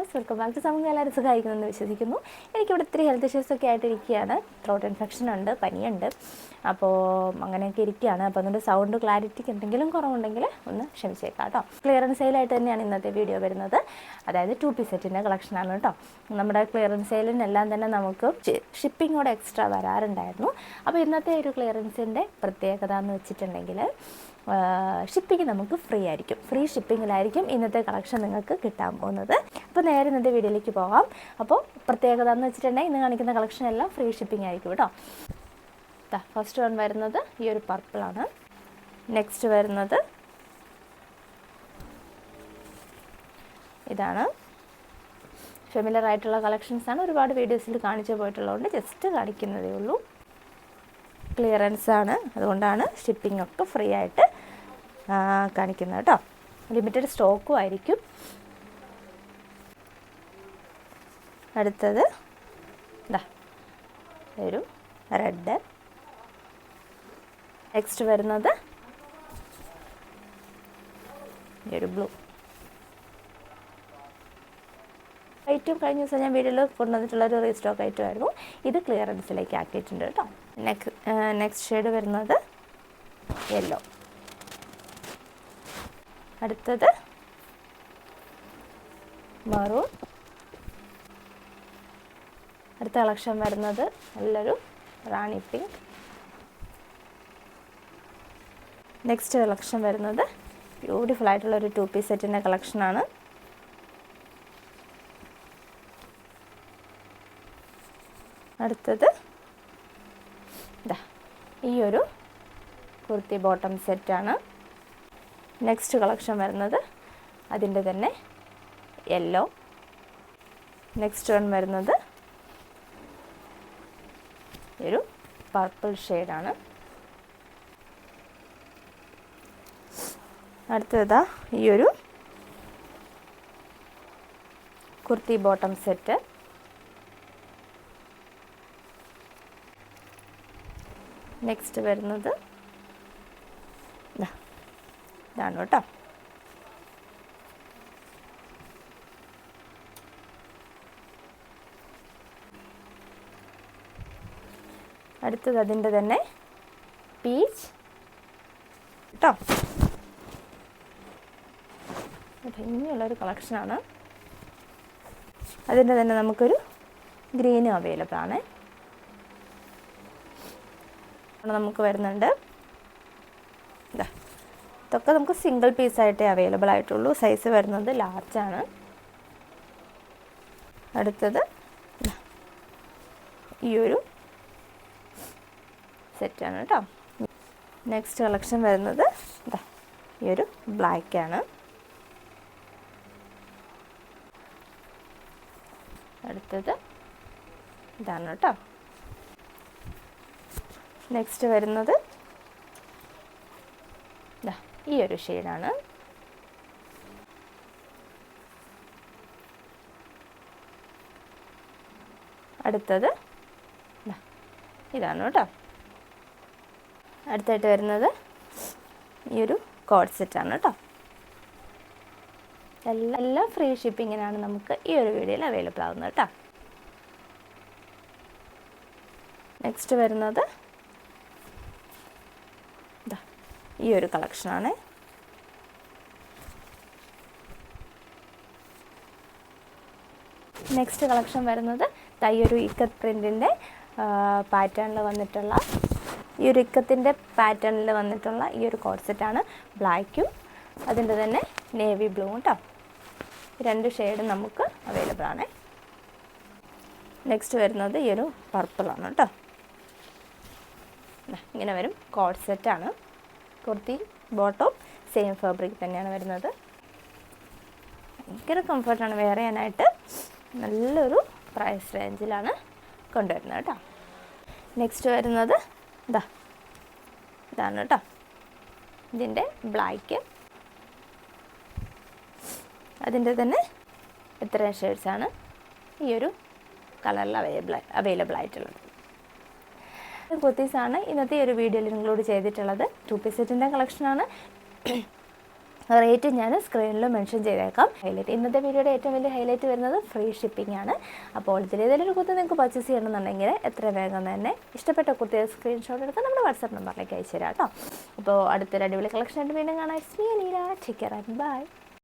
Views welcome back to സമയം എല്ലാവരും സുഖമായിരിക്കുമെന്ന് വിശ്വസിക്കുന്നു. എനിക്കിവിടെ ഇത്തിരി ഹെൽത്ത് ഇഷ്യൂസ് ഒക്കെ ആയിട്ട് ഇരിക്കുകയാണ്. ത്രോട്ട് ഇൻഫെക്ഷൻ ഉണ്ട് പനിയുണ്ട്. അപ്പോൾ അങ്ങനെയൊക്കെ ഇരിക്കുകയാണ്. അപ്പോൾ അതുകൊണ്ട് സൗണ്ട് ക്ലാരിറ്റിക്ക് എന്തെങ്കിലും കുറവുണ്ടെങ്കിൽ ഒന്ന് ക്ഷമിച്ചേക്കാം കേട്ടോ. ക്ലിയറൻസ് സെയിലായിട്ട് തന്നെയാണ് ഇന്നത്തെ വീഡിയോ വരുന്നത്. അതായത് ടു പി സെറ്റിന്റെ കളക്ഷനാണ് കേട്ടോ. നമ്മുടെ ക്ലിയറൻസ് സെയിലിനെല്ലാം തന്നെ നമുക്ക് ഷിപ്പിങ്ങോടെ എക്സ്ട്രാ വരാറുണ്ടായിരുന്നു. അപ്പോൾ ഇന്നത്തെ ഒരു ക്ലിയറൻസിന്റെ പ്രത്യേകത എന്ന് വെച്ചിട്ടുണ്ടെങ്കിൽ ഷിപ്പിംഗ് നമുക്ക് ഫ്രീ ആയിരിക്കും. ഫ്രീ ഷിപ്പിങ്ങിലായിരിക്കും ഇന്നത്തെ കളക്ഷൻ നിങ്ങൾക്ക് കിട്ടാൻ പോകുന്നത്. അപ്പോൾ നേരെ ഇന്നത്തെ വീഡിയോയിലേക്ക് പോകാം അപ്പോൾ പ്രത്യേകത എന്ന് വെച്ചിട്ടുണ്ടെങ്കിൽ ഇന്ന് കാണിക്കുന്ന കളക്ഷൻ എല്ലാം ഫ്രീ ഷിപ്പിംഗ് ആയിരിക്കും കേട്ടോ. ഫസ്റ്റ് വൺ വരുന്നത് ഈ ഒരു പർപ്പിളാണ് നെക്സ്റ്റ് വരുന്നത് ഇതാണ്. ഫെമിലർ ആയിട്ടുള്ള കളക്ഷൻസ് ആണ്. ഒരുപാട് വീഡിയോസിൽ കാണിച്ചു പോയിട്ടുള്ളതുകൊണ്ട് ജസ്റ്റ് കാണിക്കുന്നതേ ഉള്ളൂ. ക്ലിയറൻസ് ആണ്. അതുകൊണ്ടാണ് ഷിപ്പിംഗ് ഒക്കെ ഫ്രീ ആയിട്ട് കാണിക്കുന്നത് കേട്ടോ. ലിമിറ്റഡ് സ്റ്റോക്കും ആയിരിക്കും. അടുത്തത് ഇതാ ഒരു റെഡ്. നെക്സ്റ്റ് വരുന്നത് ഒരു ബ്ലൂ. ഐറ്റം കഴിഞ്ഞ ദിവസം ഞാൻ വീട്ടിൽ കൊണ്ടുവന്നിട്ടുള്ള ഒരു റീസ്റ്റോക്ക് ഐറ്റം ആയിരുന്നു ഇത് ക്ലിയറൻസിലേക്ക് ആക്കിയിട്ടുണ്ട് കേട്ടോ. നെക്സ്റ്റ് നെക്സ്റ്റ് ഷെയ്ഡ് വരുന്നത് യെല്ലോ അടുത്തത് മറൂൺ അടുത്ത കളക്ഷൻ വരുന്നത് നല്ലൊരു റാണി പിങ്ക്. നെക്സ്റ്റ് കളക്ഷൻ വരുന്നത് ബ്യൂട്ടിഫുൾ ആയിട്ടുള്ള ഒരു ടു പീസ് സെറ്റിന്റെ കളക്ഷനാണ് അടുത്തത് ഇതാ ഈ ഒരു കുർത്തി ബോട്ടം സെറ്റാണ് നെക്സ്റ്റ് കളക്ഷൻ വരുന്നത് അതിന്റെ തന്നെ യെല്ലോ നെക്സ്റ്റ് വൺ വരുന്നത് ഒരു പർപ്പിൾ ഷെയ്ഡാണ് അടുത്തതാ ഈ ഒരു കുർത്തി ബോട്ടം സെറ്റ് നെക്സ്റ്റ് വരുന്നത് ഇതാണ് കേട്ടോ. അടുത്തത് അതിന്റെ തന്നെ പീച്ച്. കേട്ടോ ഭംഗിയുള്ളൊരു കളക്ഷനാണ്. അതിന്റെ തന്നെ നമുക്കൊരു ഗ്രീനും അവൈലബിൾ ആണ്. നമുക്ക് വരുന്നുണ്ട്. ഇതാ ഇതൊക്കെ നമുക്ക് സിംഗിൾ പീസായിട്ടേ അവൈലബിൾ ആയിട്ടുള്ളൂ. സൈസ് വരുന്നത് ലാർജ് ആണ്. അടുത്തത് ഈ ഒരു സെറ്റാണ് കേട്ടോ. നെക്സ്റ്റ് കളക്ഷൻ വരുന്നത് ഇതാ ഈ ഒരു ബ്ലാക്കാണ് അടുത്തത് ഇതാണ് കേട്ടോ. നെക്സ്റ്റ് വരുന്നത് ഈ ഒരു ഷെയ്ഡാണ് അടുത്തത് ഇതാണ് കേട്ടോ. അടുത്തായിട്ട് വരുന്നത് ഈ ഒരു കോഡ് സെറ്റാണ് കേട്ടോ. എല്ലാം എല്ലാം ഫ്രീ ഷിപ്പിങ്ങിനാണ് നമുക്ക് ഈ ഒരു വീഡിയോയിൽ അവൈലബിൾ ആവുന്നത് കേട്ടോ. നെക്സ്റ്റ് വരുന്നത് ഈ ഒരു കളക്ഷനാണ് നെക്സ്റ്റ് കളക്ഷൻ വരുന്നത് തയ്യൊരു ഇക്കത്ത് പ്രിന്റിന്റെ പാറ്റേണിൽ വന്നിട്ടുള്ള ഈ ഒരു ഇക്കത്തിന്റെ പാറ്റേണിൽ വന്നിട്ടുള്ള ഈ ഒരു കോഡ്സെറ്റാണ് ബ്ലാക്കും അതിന്റെ തന്നെ നേവി ബ്ലൂ കേട്ടോ രണ്ട് ഷെയ്ഡ് നമുക്ക് അവൈലബിൾ ആണ്. നെക്സ്റ്റ് വരുന്നത് ഈ ഒരു പർപ്പിളാണ് കേട്ടോ ഇങ്ങനെ വരും കോഡ് സെറ്റാണ് കുർത്തി ബോട്ടം സെയിം ഫാബ്രിക് തന്നെയാണ് വരുന്നത്. ഭയങ്കര കംഫർട്ടാണ് വെയർ ചെയ്യാനായിട്ട്. നല്ലൊരു പ്രൈസ് റേഞ്ചിലാണ് കൊണ്ടുവരുന്നത് കേട്ടോ നെക്സ്റ്റ് വരുന്നത് ഇതാ ഇതാണ് കേട്ടോ. ഇതിന്റെ ബ്ലാക്ക് അതിന്റെ തന്നെ ഇത്രയും ഷെയ്ഡ്സാണ് ഈ ഒരു കളറിൽ അവൈലബിൾ അവൈലബിൾ ആയിട്ടുള്ളത്. കുർത്തീസാണ്. ഇന്നത്തെ ഈ ഒരു വീഡിയോയിൽ ഇൻക്ലൂഡ് ചെയ്തിട്ടുള്ളത്. ടു പീസ് സെറ്റിന്റെ കളക്ഷനാണ് റേറ്റ് ഞാൻ സ്ക്രീനിൽ മെൻഷൻ ചെയ്തേക്കാം. ഹൈലൈറ്റ് ഇന്നത്തെ വീഡിയോയുടെ ഏറ്റവും വലിയ ഹൈലൈറ്റ് വരുന്നത് ഫ്രീ ഷിപ്പിംഗ് ആണ്. അപ്പോൾ ഇതിലേതെങ്കിലും കുർത്തി നിങ്ങൾക്ക് പർച്ചേസ് ചെയ്യണമെന്നുണ്ടെങ്കിൽ എത്ര വേഗം തന്നെ ഇഷ്ടപ്പെട്ട കുർത്തിയെ സ്ക്രീൻഷോട്ട് എടുത്ത് നമ്മുടെ വാട്സാപ്പ് നമ്പറിലേക്ക് അയച്ചു തരാം കേട്ടോ അപ്പോൾ അടുത്തൊരു അടിപൊളി കളക്ഷൻ ആയിട്ട് വീണ്ടും കാണാം. Take care and by